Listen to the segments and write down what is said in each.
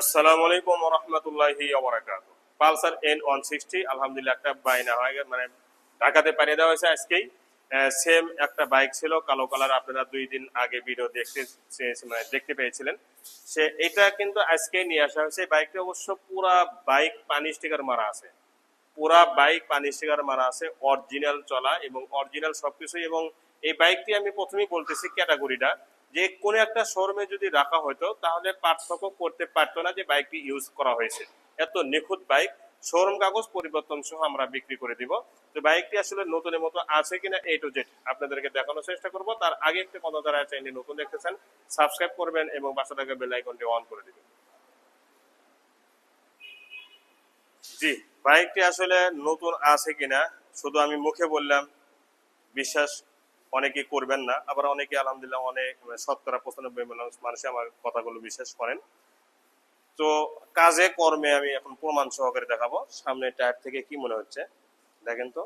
আসসালামু আলাইকুম রহমতুল্লাহি পালসার এন ওয়ান সিক্সটি আলহামদুলিল্লাহ একটা বাইনা হয়ে গেছে মানে ঢাকাতে পাঠিয়ে দেওয়া হয়েছে আজকেই। সেম একটা বাইক ছিল, কালো কালার আপনারা দুই দিন আগে ভিডিও দেখতে মানে দেখতে পেয়েছিলেন। সে, এটা কিন্তু আজকে নিয়ে আসা হয়েছে। বাইকটা অবশ্য পুরা বাইক পানি স্টিকার মারা আছে। পুরা বাইক পানি স্টিকার মারা আছে অরিজিনাল চলা এবং অরিজিনাল সবকিছু এবং এই বাইকটি আমি প্রথমেই বলতেছি ক্যাটাগরিটা যে কোনো একটা শোরুমে যদি রাখা হতো তাহলে পার্থক্য করতে পারতো না যে বাইকটি ইউজ করা হয়েছে। এত নিখুঁত বাইক, শোরুম কাগজ পরিবর্তন সহ আমরা বিক্রি করে দিব। তো বাইকটি আসলে নতুনের মতো আছে কিনা এই টু জেড আপনাদেরকে দেখানোর চেষ্টা করব। তার আগে একটা কথা যারা চ্যানেল নতুন দেখতেছেন সাবস্ক্রাইব করবেন এবং পাশে থাকা বেল আইকনটি অন করে দিবেন। জি, বাইকটি আসলে নতুন আছে কিনা, শুধু আমি মুখে বললাম, বিশ্বাস অনেকে করবেন না, আবার অনেকে আলহামদুলিল্লাহ অনেক মানে শতকরা পঁচানব্বই মানুষ আমার কথাগুলো বিশ্বাস করেন। তো কাজে, কর্মে আমি এখন প্রমাণ সহকারে দেখাবো সামনে টায়ার থেকে কি মনে হচ্ছে। দেখেন তো,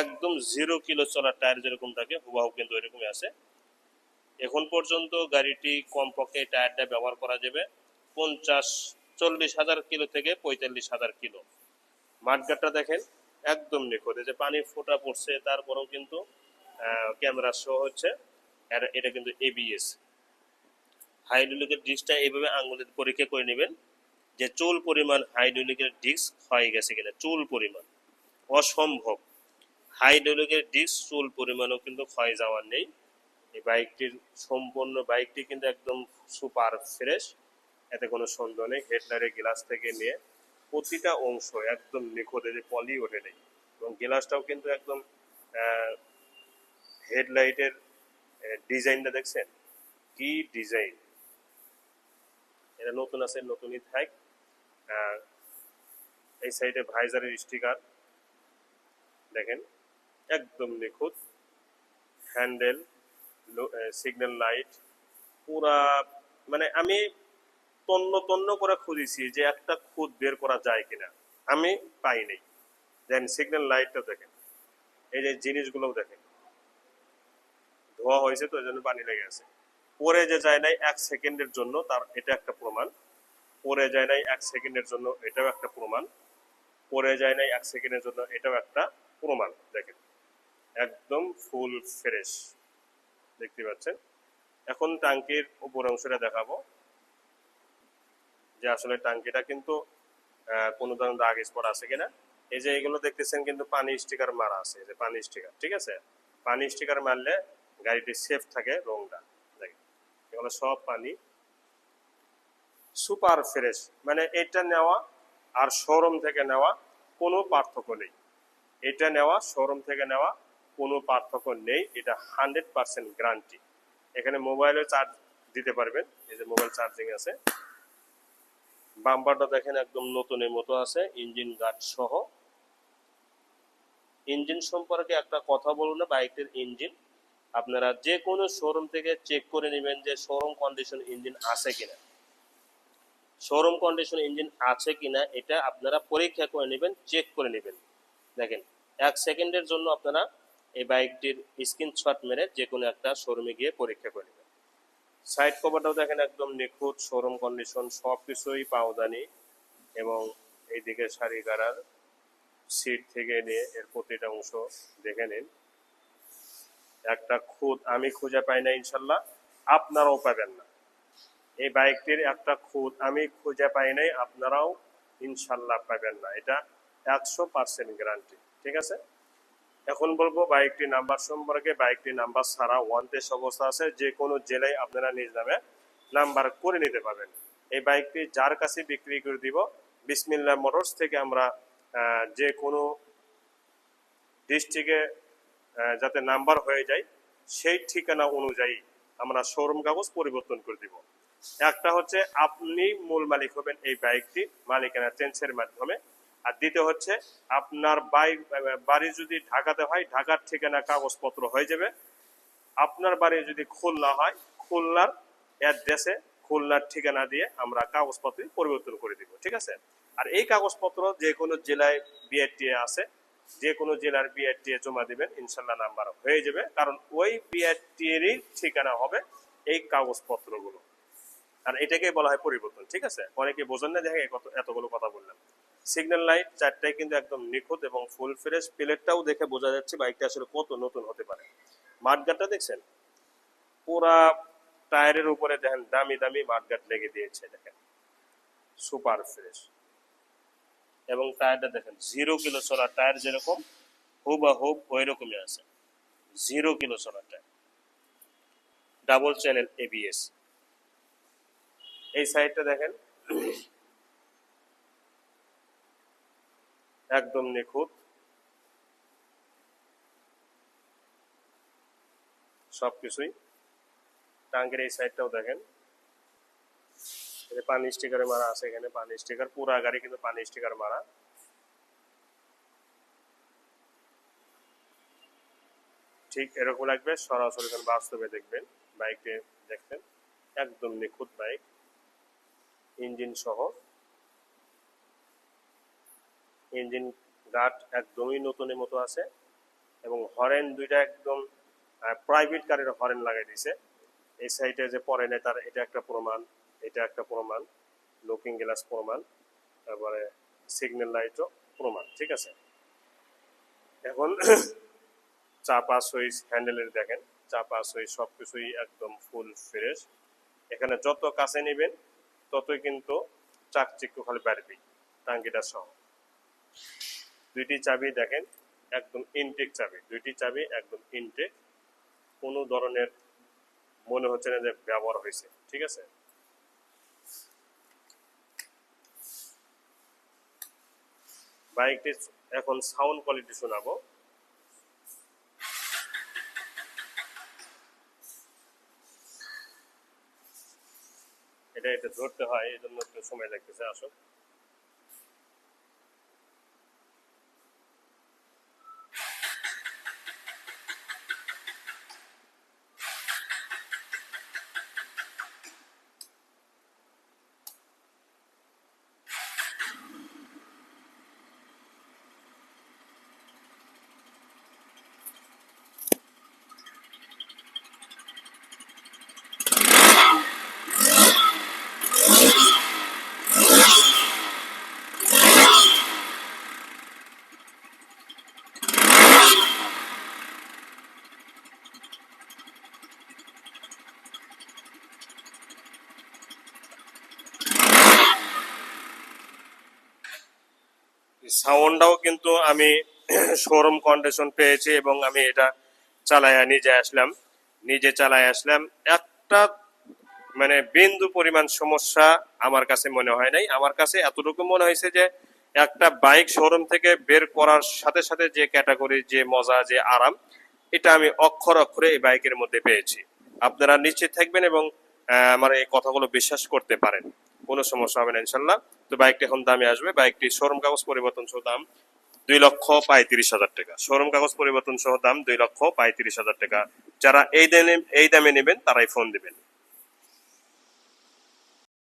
একদম জিরো কিলো চলার টায়ার যেরকম থাকে, হুবাহু কিন্তু এরকমই আছে। এখন পর্যন্ত গাড়িটি কমপক্ষে টায়ারটা ব্যবহার করা যাবে পঞ্চাশ, চল্লিশ হাজার কিলো থেকে পঁয়তাল্লিশ হাজার কিলো। মাঠগাটটা দেখেন একদম নিখুঁত। যে পানি ফোটা পড়ছে তারপরেও কিন্তু ক্যামেরা শো হচ্ছে। এটা কিন্তু এবিএস হাইড্রোলিকের ডিস্কটা এইভাবে আঙুলের পরীক্ষা করে নেবেন যে চুল পরিমাণ হাইড্রোলিকের ডিস্ক হয়ে গেছে কিনা, চুল পরিমাণ। অসম্ভব। হাইড্রোলিকের ডিস্ক চুল পরিমাণও কিন্তু ক্ষয় যাওয়ার নেই। এই বাইকটির সম্পূর্ণ বাইকটি কিন্তু একদম সুপার ফ্রেশ। এতে কোনো সন্দেহ নেই, হেডলাইটের গ্লাস থেকে নিয়ে প্রতিটা অংশ একদম নিখুঁত যে পলি ওঠে নেই। এবং গ্লাসটাও কিন্তু একদম হেডলাইটের ডিজাইনটা দেখছেন? কি ডিজাইন? এটা নতুন আছে, নতুনই থাক। এই সাইডে ভাইজারের স্টিকার, দেখেন? একদম নিখুঁত। হ্যান্ডেল সিগন্যাল লাইট, পুরা মানে আমি তন্ন তন্ন করে খুঁজেছি যে একটা খুদ বের করা যায় কিনা। আমি পাই নাই। দেন সিগন্যাল লাইটটা দেখেন। এই যে জিনিসগুলোও দেখেন। ধোয়া হয়েছে তো এই জন্য পানি লেগে আছে। পরে যে যায় নাই এক সেকেন্ডের জন্য, তার এটা একটা প্রমাণ। পরে যায় নাই এক সেকেন্ডের জন্য, এটাও একটা প্রমাণ। পরে যায় নাই এক সেকেন্ডের জন্য, এটাও একটা প্রমাণ। দেখেন। একদম ফুল ফ্রেশ দেখতে পাচ্ছেন? এখন টাঙ্কির উপর অংশটা দেখাবো। যে আসলে টাঙ্কিটা কিন্তু কোনো ধরনের দাগ স্পট আছে কিনা। এই যে এগুলো দেখতেছেন কিন্তু পানি স্টিকার মারা আছে যে পানি স্টিকার, ঠিক আছে? পানি স্টিকার মারলে গাড়িটি সেফ থাকে রংটা। এগুলো সব পানি সুপার ফ্রেশ মানে এটা নেওয়া আর শোরুম থেকে নেওয়া কোনো পার্থক্য নেই। এটা নেওয়া শোরুম থেকে নেওয়া কোনো পার্থক্য নেই, এটা হান্ড্রেড পার্সেন্ট গ্যারান্টি। এখানে মোবাইলে চার্জ দিতে পারবেন, এই যে মোবাইল চার্জিং আছে। বাম্পারটা দেখেন একদম নতুনের মতো আছে, ইঞ্জিন গার্ড সহ। ইঞ্জিন সম্পর্কে একটা কথা বলুন না, বাইকের ইঞ্জিন। আপনারা যে কোনো শোরুম থেকে চেক করে নেবেন যে শোরুম কন্ডিশন ইঞ্জিন আছে কিনা। শোরুম কন্ডিশন ইঞ্জিন আছে কিনা, এটা আপনারা পরীক্ষা করে নেবেন চেক করে নেবেন। দেখেন, এক সেকেন্ডের জন্য আপনারা এই বাইকটির স্ক্রিনশট মেরে যে কোনো একটা শোরুমে গিয়ে পরীক্ষা করে সাইড কভারটাও দেখেন একদম নিখুঁত শোরুম কন্ডিশন সব কিছুই পাওদানি এবং এইদিকে শাড়ি গাড়ার সিট থেকে নিয়ে এর প্রতিটা অংশ দেখে নিন। একটা খুদ আমি খুঁজে পাই না ইনশাল্লাহ, আপনারাও পাবেন না। এই বাইকটির একটা খুদ আমি খুঁজে পাই নাই, আপনারাও ইনশাল্লাহ পাবেন না। এটা একশো পার্সেন্ট গ্যারান্টি ঠিক আছে? এখন বলব বাইকটি নাম্বার সম্পর্কে বাইকটি নাম্বার ছাড়া ওয়ান টেস্ট অবস্থা আছে যে কোনো জেলায় আপনারা নিজ নামে নাম্বার করে নিতে পারবেন। এই বাইকটি যার কাছে বিক্রি করে দিব বিসমিল্লা মোটরস থেকে আমরা যে কোনো ডিস্ট্রিক্টে যাতে নাম্বার হয়ে যায়, সেই ঠিকানা অনুযায়ী আমরা শোরুম কাগজ পরিবর্তন করে দিব। একটা হচ্ছে, আপনি মূল মালিক হবেন এই বাইকটি, মালিকানা চেঞ্জের মাধ্যমে। আর দ্বিতীয় হচ্ছে, আপনার বাড়ি যদি ঢাকাতে হয়, ঢাকার ঠিকানা কাগজপত্র হয়ে যাবে। আপনার বাড়ি যদি খুলনা হয়, খুলনার অ্যাড্রেসে খুলনার ঠিকানা দিয়ে আমরা কাগজপত্র পরিবর্তন করে দিব, ঠিক আছে? আর এই কাগজপত্র যে কোনো জেলায় বিআরটিএ আছে, যে কোনো জেলার বিআরটিএ জমা দেবেন, ইনশাল্লাহ নাম্বার হয়ে যাবে। কারণ ওই বিআরটিএরই ঠিকানা হবে এই কাগজপত্রগুলো। আর এটাকেই বলা হয় পরিবর্তন, ঠিক আছে? অনেকে বোঝেন না দেখে এতগুলো কথা বললাম। সিগন্যাল লাইট চারটায় কিন্তু একদম নিখুঁত এবং ফুল ফ্রেশ প্লেটটাও দেখে বোঝা যাচ্ছে বাইকটা আসলে কত নতুন হতে পারে। মাঠগাটটা দেখছেন? পুরা টায়ারের উপরে দেখেন, দামি দামি মাঠগাট লেগে দিয়েছে, দেখেন। সুপার ফ্রেশ এবং টায়ারটা দেখেন জিরো কিলো চলা টায়ার যেরকম হুবা হুব ওই রকমই আছে জিরো কিলো চলা টায়ার ডাবল চ্যানেল এবিএস এই সাইডটা দেখেন একদম নিখুঁত। সবকিছুই। টাঙ্কের এই সাইডটাও দেখেন। পানি স্টিকারে মারা আছে এখানে, পানি স্টিকার পুরা গাড়ি কিন্তু পানি স্টিকার মারা। ঠিক এরকম লাগবে, সরাসরি বাস্তবে দেখবেন, বাইকটি দেখবেন, একদম নিখুঁত বাইক। ইঞ্জিন সহ। ইঞ্জিন গার্ড একদমই নতুনের মতো আছে এবং হরেন দুইটা একদম প্রাইভেট কারের হরেন লাগাই দিছে। এই সাইডে যে পরে তার, এটা একটা প্রমাণ, এটা একটা প্রমাণ লুকিং গ্লাস প্রমাণ, তারপরে সিগন্যাল লাইটও প্রমাণ, ঠিক আছে? এখন চাপা সুইচ হ্যান্ডেলের দেখেন চাপা সুইচ সব কিছুই একদম ফুল ফ্রেশ এখানে যত কাছে নেবেন, ততই কিন্তু চাকচিক্য খালি বাড়বে টাঙ্কিটা সহ। দুইটি চাবি দেখেন, একদম ইনটেক চাবি। দুইটি চাবি একদম ইনটেক কোনো ধরনের মনে হচ্ছে না যে ব্যবহার হয়েছে, ঠিক আছে? বাইকটি এখন সাউন্ড কোয়ালিটি শোনাবো। এটা এটা ধরতে হয় এই জন্য একটু সময় লাগতেছে আসো সাউন্ডটাও কিন্তু আমি শোরুম কন্ডিশন পেয়েছি এবং আমি এটা চালায়া নিজে আসলাম, নিজে চালায় আসলাম। একটা মানে বিন্দু পরিমাণ সমস্যা আমার কাছে মনে হয় নাই। আমার কাছে এতটুকু মনে হয়েছে যে একটা বাইক শোরুম থেকে বের করার সাথে সাথে যে ক্যাটাগরি যে মজা, যে আরাম, এটা আমি অক্ষর অক্ষরে এই বাইকের মধ্যে পেয়েছি। আপনারা নিশ্চিত থাকবেন এবং আমার এই কথাগুলো বিশ্বাস করতে পারেন। কোনো সমস্যা হবে না, ইনশাল্লাহ। তো বাইকটি এখন দামে আসবে। বাইকটি শোরুম কাগজ পরিবর্তন সহ দাম দুই লক্ষ পঁয়ত্রিশ হাজার টাকা। শোরুম কাগজ পরিবর্তন সহ দাম দুই লক্ষ পঁয়ত্রিশ হাজার টাকা। যারা এই দামে এই দামে নেবেন, তারাই ফোন দিবেন।